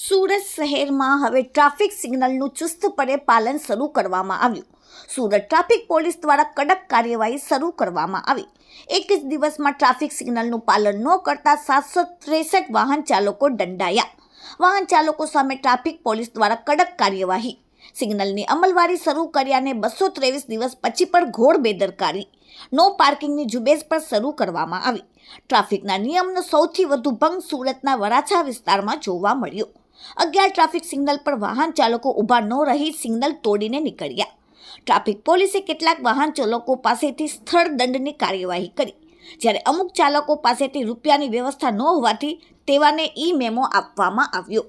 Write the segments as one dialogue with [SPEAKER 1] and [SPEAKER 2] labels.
[SPEAKER 1] સુરત શહેરમાં હવે ટ્રાફિક સિગ્નલનું ચુસ્તપણે પાલન શરૂ કરવામાં આવ્યું. સુરત ટ્રાફિક પોલીસ દ્વારા કડક કાર્યવાહી શરૂ કરવામાં આવી. એક જ દિવસમાં ટ્રાફિક સિગ્નલનું પાલન ન કરતા સાતસો ત્રેસઠ વાહન ચાલકો દંડાયા. વાહન ચાલકો સામે ટ્રાફિક પોલીસ દ્વારા કડક કાર્યવાહી. સિગ્નલની અમલવારી શરૂ કર્યાને બસો ત્રેવીસ દિવસ પછી પણ ઘોર બેદરકારી. નો પાર્કિંગની ઝુંબેશ પણ શરૂ કરવામાં આવી. ટ્રાફિકના નિયમનો સૌથી વધુ ભંગ સુરતના વરાછા વિસ્તારમાં જોવા મળ્યો. અગિયાર ટ્રાફિક સિગ્નલ પર વાહન ચાલકો ઊભા ન રહી સિગ્નલ તોડીને નીકળ્યા. ટ્રાફિક પોલીસે કેટલાક વાહન ચાલકો પાસેથી સ્થળ દંડની કાર્યવાહી કરી. જ્યારે અમુક ચાલકો પાસેથી રૂપિયાની વ્યવસ્થા ન હોવાથી તેવાને ઈ મેમો આપવામાં આવ્યો.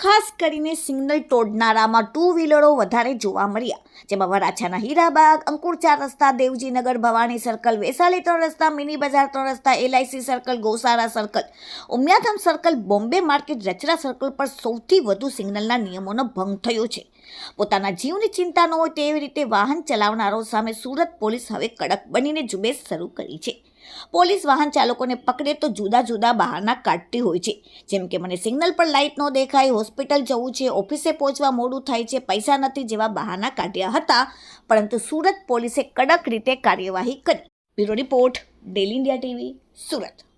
[SPEAKER 1] ખાસ કરીને સિગ્નલ તોડનારામાં ટુ વ્હીલરો વધારે જોવા મળ્યા, જેમાં વરાછાના હીરાબાગ અંકુર ચાર રસ્તા, દેવજીનગર ભવાની સર્કલ વૈશાલી ત્રણ રસ્તા, મિની બજાર ત્રણ રસ્તા, LIC circle Gausara circle Umiyadham circle Bombay market, Rachra circle પર સૌથી વધુ સિગ્નલના નિયમોનો ભંગ થયો છે. પોતાના જીવની ચિંતા ન હોય તેવી રીતે વાહન ચલાવનારો સામે સુરત પોલીસ હવે કડક બનીને ઝુંબેશ શરૂ કરી છે. પોલીસ વાહન ચાલકોને પકડે તો જુદા જુદા બહાના કાઢતી હોય છે. જેમ કે મને સિગ્નલ પર લાઇટ ન દેખાય, હોસ્પિટલ જવું છે, ઓફિસે પહોંચવા મોડું થાય છે, પૈસા નથી જેવા બહાના કાઢ્યા હતા. પરંતુ સુરત પોલીસે કડક રીતે કાર્યવાહી કરી. Bureau report, daily India TV, Surat.